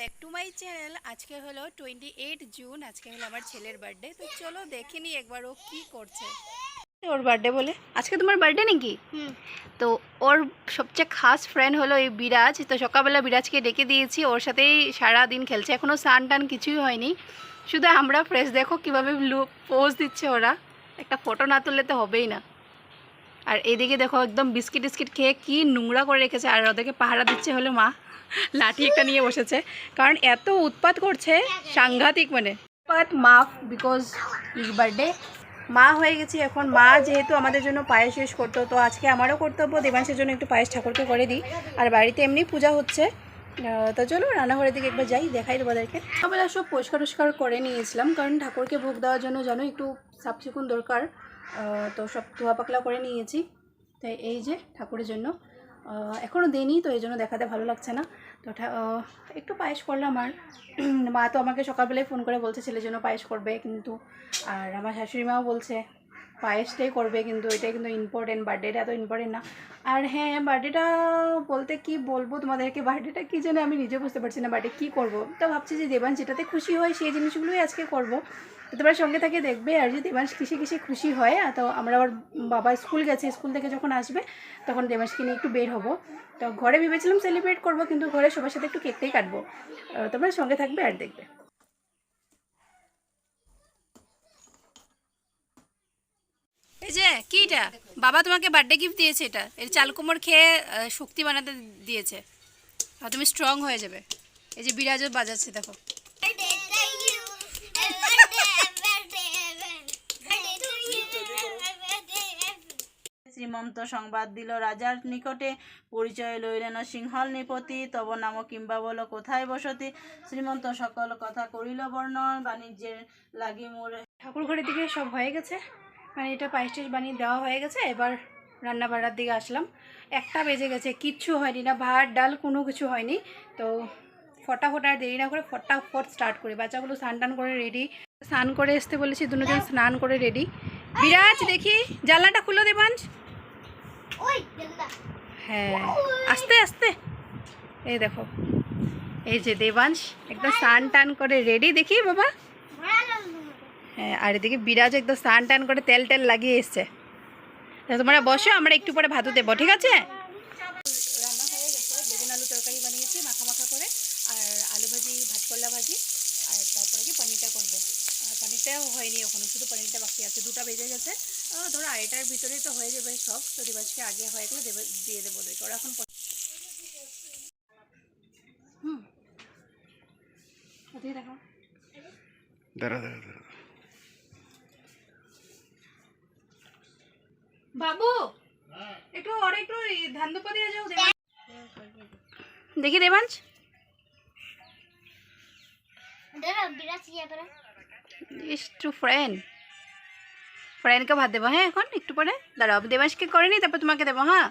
Back to my channel আজকে হলো twenty eight June আজকে হলো আমার ছেলের বার্থডে তো চলো দেখে নিই একবার ও কী করছে। ওর বার্থডে বলে? আজকে তোমার বার্থডে নাকি? তো ওর সবচেয়ে খাস ফ্রেন্ড হলো এই বিরাজ তো সকালবেলা বিরাজকে ডেকে দিয়েছি ওর সাথেই সারা দিন খেলছে এখনও সান টান কিছুই হয়নি। শুধু আমরা ফ্রেশ দেখো কীভাবে লুক পোজ দিচ্ছে ওরা। একটা ফটো না তুললে তো হবেই না। আর এদিকে দেখো একদম বিস্কিট টিস্কিট খেয়ে কি নোংরা করে রেখেছে, আর ওদেরকে পাহারা দিচ্ছে হলো মা। লাঠি একটা নিয়ে বসেছে। কারণ এত উৎপাত করছে সাংঘাতিক মানে। উৎপাত মাফ বিকজ ইজ বার্থডে মা হয়ে গেছি এখন। মা যেহেতু আমাদের জন্য পায়েস শেষ করতো, তো আজকে আমারও কর্তব্য, দেবাংশের জন্য একটু পায়েস ঠাকুরকে করে দিই। আর বাড়িতে এমনি পূজা হচ্ছে। তো চলো রান্নাঘরের দিকে একবার যাই, দেখাই তোমাদেরকে। আমরা সব পরিষ্কার টরিষ্কার করে নিয়েছিলাম, কারণ ঠাকুরকে ভোগ দেওয়ার জন্য জানো একটু সাফচিকুণ দরকার। তো সব ধোয়া পাকলা করে নিয়েছি। তাই এই যে ঠাকুরের জন্য। এখনও দিইনি, তো এই জন্য দেখাতে ভালো লাগছে না। তো একটু পায়েস করলাম আর। মা তো আমাকে সকালবেলায় ফোন করে বলছে ছেলের জন্য পায়েস করবে কিন্তু, আর আমার শাশুড়ি মাও বলছে পায়েসটাই করবে কিন্তু, এটাই কিন্তু ইম্পর্টেন্ট বার্থডেটা এত ইম্পর্টেন্ট না। আর হ্যাঁ বার্থডেটা বলতে কি বলব তোমাদেরকে? বার্থডেটা কী জানে আমি নিজে বুঝতে পারছি না বার্থডে কী করব? তো ভাবছি যে দেবান যেটাতে খুশি হয় সেই জিনিসগুলোই আজকে করব। তো তোমরা সঙ্গে থেকে দেখবে, আর যদি দেবাংশ কিসে কিসে খুশি হয় তো আমরা আবার বাবা স্কুল গেছে, স্কুল থেকে যখন আসবে, তখন দেবাংশকে নিয়ে একটু বের হব। তো ঘরে ভেবেছিলাম সেলিব্রেট করব, কিন্তু ঘরে সবার সাথে একটু কেকটাই কাটবো। তোমরা সঙ্গে থাকবে আর দেখবে। এই যে, কি এটা? বাবা তোমাকে বার্থডে গিফট দিয়েছে এটা। এর চাল কুমড় খেয়ে শক্তি বানাতে দিয়েছে। আর তুমি স্ট্রং হয়ে যাবে। এই যে বিরাজও বাজাচ্ছে, দেখো। শ্রীমন্ত সংবাদ দিল রাজার নিকটে। পরিচয় লইলেন সিংহল নিপতি। তব নাম কিংবা বলো কোথায় বসতি? শ্রীমন্ত সকল কথা করিল বর্ণন। বাণিজ্যের লাগি মোর ঠাকুর ঘরের দিকে সব হয়ে গেছে। মানে এটা পায়েস বানিয়ে দেওয়া হয়ে গেছে। এবার রান্না বাড়ার দিকে আসলাম। একটা বেজে গেছে, কিচ্ছু হয়নি না। ভাত, ডাল কোনো কিছু হয়নি। তো ফটাফট আর দেরি না করে ফটাফট স্টার্ট করি। বাচ্চাগুলো স্নান টান করে রেডি স্নান করে আসতে বলেছি, দুজন স্নান করে রেডি বিরাজ, দেখি, জানলাটা খুলে দেবাঞ্জ হ্যাঁ আস্তে আস্তে। এই দেখো এই যে দেবাংশ একদম স্নান টান করে রেডি দেখি বাবা। হ্যাঁ আর এদিকে বিরাজ একদম স্নান টান করে তেল টেল লাগিয়ে এসছে। তোমরা বসো আমরা একটু পরে ভাতও দেবো ঠিক আছে? রান্না হয়ে গেছে বেগুন আলু তরকারি বানিয়েছি মাখা মাখা করে আর আলু ভাজি ভাত করলা ভাজি আর তারপরে কি পনিরটা করব। আর পনিরটাও হয়নি ওখানে শুধু পনিরটা বাকি আছে দুটা বেজে গেছে। ধরো আড়াইটার ভিতরেই তো হয়ে যাবে সব। তো দিবাসকে আগে হয়ে গেলে দেবে দিয়ে দেবো ওদেরকে ওরা এখন হুম। ওদিকে দেখো। দাঁড়া দাঁড়া দাঁড়া। বাবু! একটু ওর একটু ধান দুপা দিয়ে যাও দেবাঞ্জ দেখি দেবাঞ্জ ইস টু ফ্রেন্ড ফ্রেন্ডকে ভাত দেবো হ্যাঁ এখন একটু পরে। দাঁড়াও দেবাংশকে করেনি তারপর তোমাকে দেবো হ্যাঁ।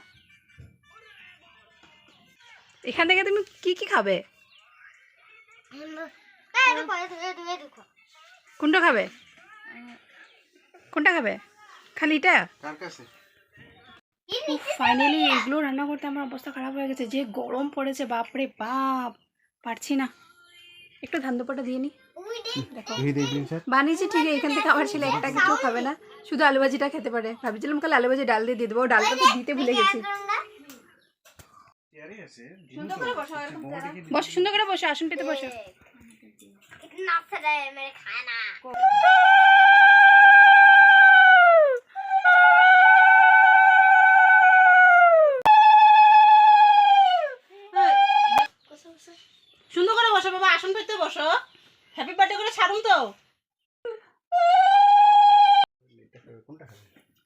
এখান থেকে তুমি কি কি খাবে? কোনটা খাবে? কোনটা খাবে? খালি এটা? কার কাছে। ফাইনালি এগুলো রান্না করতে আমার অবস্থা খারাপ হয়ে গেছে যে গরম পড়েছে বাপরে বাপ পারছি না। একটু ধান দুপাটা দিয়ে নি। বানিয়েছি ঠিক এখান থেকে খাবার ছিল একটা কিছু খাবে না। শুধু আলু ভাজিটা খেতে পারে। ভাবছিলাম কাল আলু ভাজি ডাল দিয়ে দিয়ে দেবো। ডালটা তো দিতে ভুলে গেছি। সুন্দর বসো বসো সুন্দর করে বসো আসন পেতে বসো। সুন্দর করে বসো বাবা আসন পেতে বসো। হ্যাপি বার্থডে করে ছাড়ুন তো।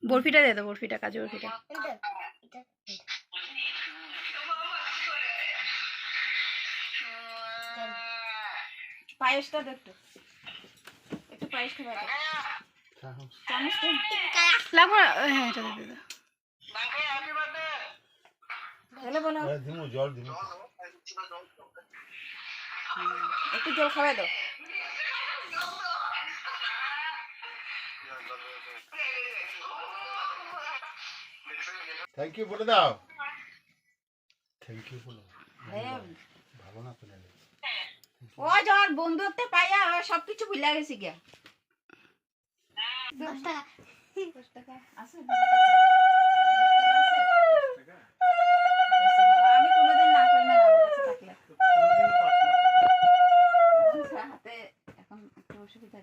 বরফিটা দিয়ে দাও বরফিটা কাজু বরফিটা। পায়েসটা দেখতো একটু। পায়েস খাবে খাও চামচটা লাগবো? হ্যাঁ এটা দিয়ে দাও তাহলে বলো। দিমু জল দিমু একটু জল খাওয়াই দাও থ্যাংক ইউ বলে দাও। থ্যাংক ইউ বলো ভালো না তো ও যখন বন্ধুত্ব পাইয়া ও সবকিছু ভুলে গেছি গিয়া। দশ টাকা। আছে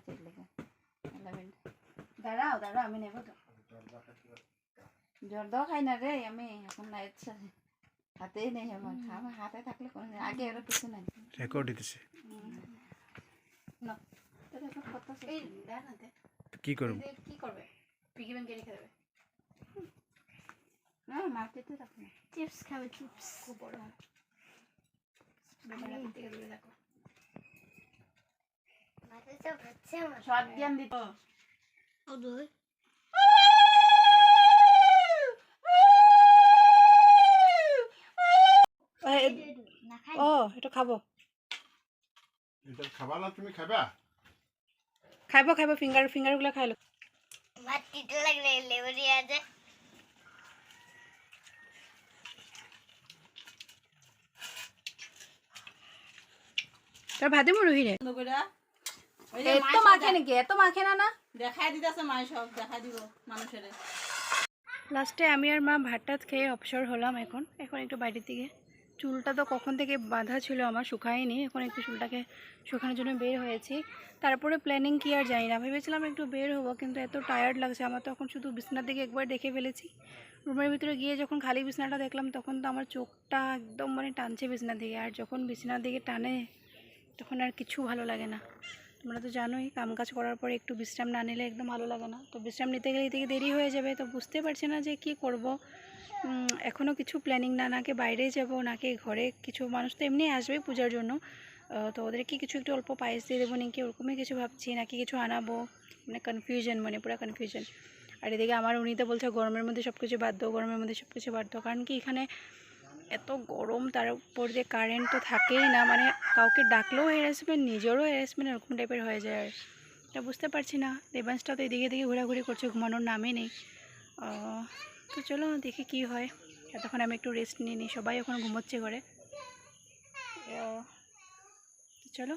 আছে এর লেগে। দাঁড়াও দাঁড়াও আমি নেব তো। জর্দাও খাই না রে আমি এখন না ইচ্ছা হাতেই নেই আমার আমার হাতে থাকলে কোনো আগে এর কিছু নাই। রেকর্ড দিতেছে। না, কি করব? দে, কি করবে? পিগি ব্যাংকে রেখে দেবে। না মাটিতে রাখো চিপস খাবে চিপস। খুব বড়। থেকে দূরে রাখো মাথায় তো হচ্ছে আমার সব জ্ঞান দিত ও দই খাই ও এটা খাব। এটা খাবা না তুমি খাবা খাইবো খাইবো ফিঙ্গার ফিঙ্গারগুলো খাইলো ভাত তিতে লাগলে লেবুরি আছে। তোর ভাতে মরুহি রে বন্ধ কইরা ওই যে এত মাখে নাকি? এত মাখে না না? দেখাই দিতেছে মাই সব দেখাই দিব মানুষের। লাস্টে আমি আর মা ভাত টাত খেয়ে অবসর হলাম এখন। এখন একটু বাইরের দিকে। চুলটা তো কখন থেকে বাঁধা ছিল আমার শুকায়নি। এখন একটু চুলটাকে শুকানোর জন্য বের হয়েছি। তারপরে প্ল্যানিং কি আর জানি না। ভেবেছিলাম একটু বের হব কিন্তু এত টায়ার্ড লাগছে। আমার তখন শুধু বিছনার দিকে একবার দেখে ফেলেছি। রুমের ভিতরে গিয়ে যখন খালি বিছনাটা দেখলাম তখন তো আমার চোখটা একদম মানে টানছে বিছনার দিকে। আর যখন বিছনার দিকে টানে তখন আর কিছু ভালো লাগে না। তোমরা তো জানোই কাম কাজ করার পরে একটু বিশ্রাম না নিলে একদম ভালো লাগে না। তো বিশ্রাম নিতে গেলে থেকে দেরি হয়ে যাবে, তো বুঝতে পারছি না যে কি করব। এখনও কিছু প্ল্যানিং না, নাকি বাইরে যাব, নাকি ঘরে কিছু মানুষ তো এমনি আসবে পূজার জন্য। তো ওদেরকে কিছু একটু অল্প পায়েস দিয়ে দেবো নাকি ওরকমই কিছু ভাবছি, নাকি কিছু আনাবো। মানে কনফিউশন মানে পুরো কনফিউশন আর এদিকে আমার উনি তো বলছে, গরমের মধ্যে সব কিছু বাধ্য গরমের মধ্যে সব কিছু বাধ্য কারণ কি এখানে এত গরম তার উপর যে কারেন্ট তো থাকেই না। মানে কাউকে ডাকলেও হ্যারাসমেন্ট নিজেরও হ্যারাসমেন্ট এরকম টাইপের হয়ে যায়। আর তা বুঝতে পারছি না। দেবাংশটা তো এদিকে এদিকে ঘোরাঘুরি করছে ঘুমানোর নামে নেই। তো চলো দেখি কি হয়। এতক্ষণ আমি একটু রেস্ট নিয়ে নিই। সবাই এখন ঘুমোচ্ছে ঘরে। চলো।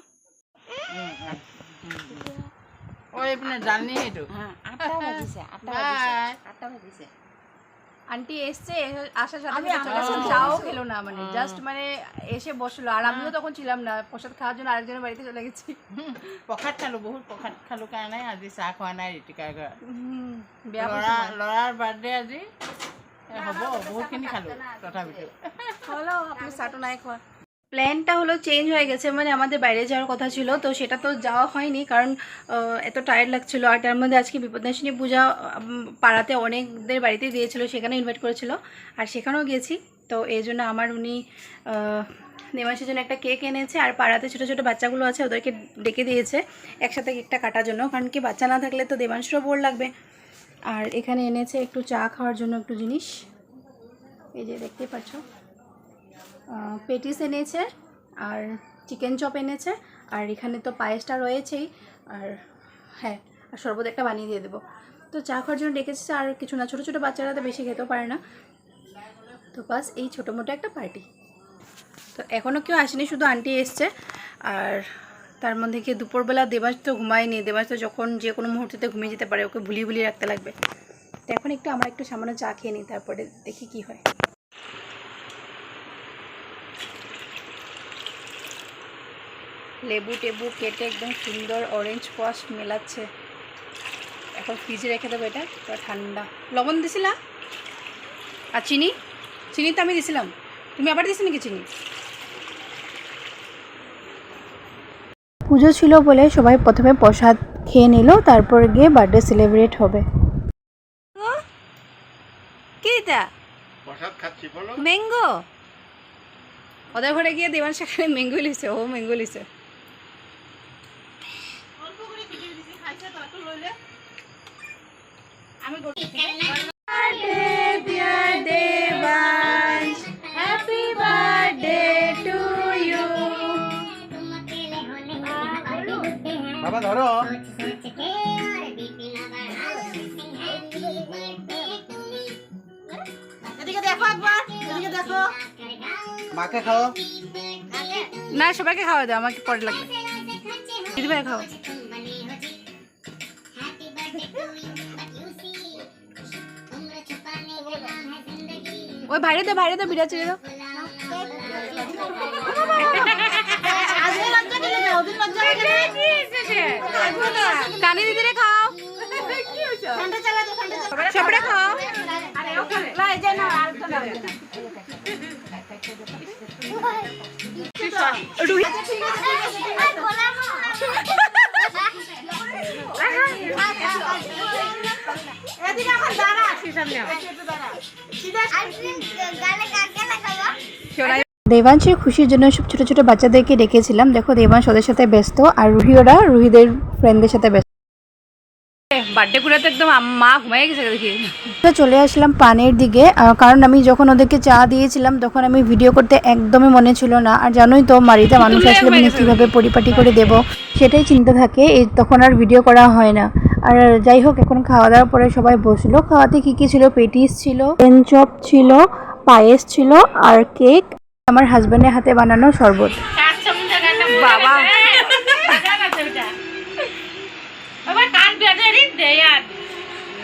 ওই আপনার জানি একটু হ্যাঁ আটটা বাজিছে আটটা বাজিছে Bye. আন্টি এসছে আসার সাথে চলে আমার আসলাম, চাও খেলো না মানে জাস্ট মানে এসে বসল আর আমিও তখন ছিলাম না প্রসাদ খাওয়ার জন্য আরেকজনের বাড়িতে চলে গেছি প্ৰসাদ খালো বহুত প্ৰসাদ খালো কাৰণে আজি চাহ খোৱা নাই ঋতিকাৰ ঘৰত ল'ৰা। ল'ৰাৰ বাৰ্থডে আজি এ, হ'ব বহুতখিনি খালো তথাপিতো হলো আপনি চাটু নাই খাওয়া প্ল্যানটা হলো চেঞ্জ হয়ে গেছে মানে আমাদের বাইরে যাওয়ার কথা ছিল, তো সেটা তো যাওয়া হয়নি, কারণ এত টায়ার্ড লাগছিল। আর তার মধ্যে আজকে বিপদনাশিনী পূজা পাড়াতে অনেকদের বাড়িতে দিয়েছিল সেখানে ইনভাইট করেছিল, আর সেখানেও গেছি তো এই জন্য আমার উনি দেবাংশের জন্য একটা কেক এনেছে, আর পাড়াতে ছোটো ছোটো বাচ্চাগুলো আছে, ওদেরকে ডেকে দিয়েছে, একসাথে কেকটা কাটার জন্য, কারণ কি বাচ্চা না থাকলে তো দেবাংশেরও বোর লাগবে। আর এখানে এনেছে একটু চা খাওয়ার জন্য একটু জিনিস। এই যে দেখতেই পাচ্ছ। পেটিস এনেছে আর চিকেন চপ এনেছে। আর এখানে তো পায়েসটা রয়েছেই। আর হ্যাঁ আর শরবত একটা বানিয়ে দিয়ে দেবো। তো চা খাওয়ার জন্য ডেকেছে আর কিছু না, ছোটো ছোটো বাচ্চারা তো বেশি খেতেও পারে না। তো বাস এই ছোটো মোটো একটা পার্টি। তো এখনও কেউ আসেনি, শুধু আন্টি এসছে। আর তার মধ্যে কি দুপুরবেলা দেবাস তো ঘুমায়নি। দেবাস তো যখন যে কোনো মুহূর্তে ঘুমিয়ে যেতে পারে, ওকে ভুলিয়ে ভুলিয়ে রাখতে লাগবে। তো এখন একটু, আমরা একটু সামান্য চা খেয়ে নিই, তারপরে দেখি কি হয়। লেবু টেবু কেটে একদম সুন্দর অরেঞ্জ কস মেলাচ্ছে। এখন ফ্রিজে রেখে দেবো এটা তো ঠান্ডা। লবণ দিছিলা? আর চিনি? চিনি তো আমি দিছিলাম। তুমি আবার দিছি নাকি চিনি? পুজো ছিল বলে সবাই প্রথমে প্রসাদ খেয়ে নিল তারপর গিয়ে বার্থডে সেলিব্রেট হবে। প্রসাদ খাচ্ছি বলো। ম্যাঙ্গো ওদের ঘরে গিয়ে দেওয়ান সেখানে ম্যাঙ্গো লিছে ও ম্যাঙ্গো লিছে। আমি করছি হ্যাপি বার্থডে টু ইউ তোমাকে বাবা ধরো। এদিকে দেখো একবার এদিকে দেখো। মাকে খাও। না সবাইকে খাওয়া দাও আমাকে পরে লাগবে। দিদি ভাই খাও ওই বাইরে দে বাইরে দে বিড়া ছেড়ে দাও। কানি দিদিরে খাও। সবটা খাও। রুহি। দেবাংশের খুশির জন্য সব ছোট ছোট বাচ্চাদেরকে ডেকেছিলাম। দেখো দেবাংশ ওদের সাথে ব্যস্ত আর রুহি ওরা রুহিদের ফ্রেন্ডদের সাথে ব্যস্ত। বার্থডে করে একদম মা ঘুমাই গেছে দেখি। তো চলে আসলাম পানের দিকে। কারণ আমি যখন ওদেরকে চা দিয়েছিলাম তখন আমি ভিডিও করতে একদমই মনে ছিল না। আর জানোই তো বাড়িতে মানুষ আসলে মানে কীভাবে পরিপাটি করে দেব সেটাই চিন্তা থাকে। এই তখন আর ভিডিও করা হয় না। আর যাই হোক এখন খাওয়া দাওয়ার পরে সবাই বসল। খাওয়াতে কী কী ছিল? পেটিস ছিল পেন চপ ছিল পায়েস ছিল আর কেক। আমার হাজব্যান্ডের হাতে বানানো শরবত। বাবা।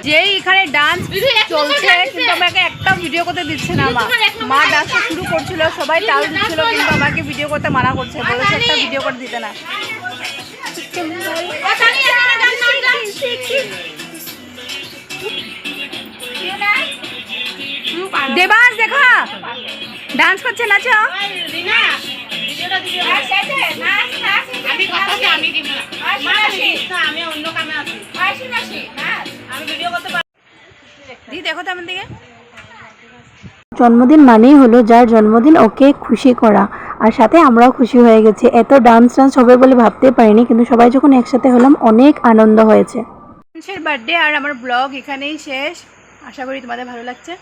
যেই এখানে ডান্স চলছে কিন্তু আমাকে একটা ভিডিও করতে দিচ্ছে না মা। মা ডান্স শুরু করছিল সবাই তাল দিচ্ছিল কিন্তু আমাকে ভিডিও করতে মানা করছে বলেছে একটা ভিডিও করে দিতে না। ডান্স করছে নাচো। দি দেখো তো আমার দিকে জন্মদিন মানেই হলো যার জন্মদিন ওকে খুশি করা। আর সাথে আমরাও খুশি হয়ে গেছি। এত ডান্স ডান্স হবে বলে ভাবতে পারিনি কিন্তু সবাই যখন একসাথে হলাম অনেক আনন্দ হয়েছে। মানুষের বার্থডে আর আমার ব্লগ এখানেই শেষ। আশা করি তোমাদের ভালো লাগছে।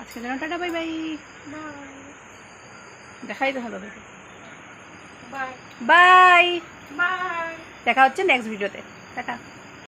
আজকে জন্য টাটা বাই বাই দেখাই তো হলো বাই বাই দেখা হচ্ছে নেক্সট ভিডিওতে টাটা।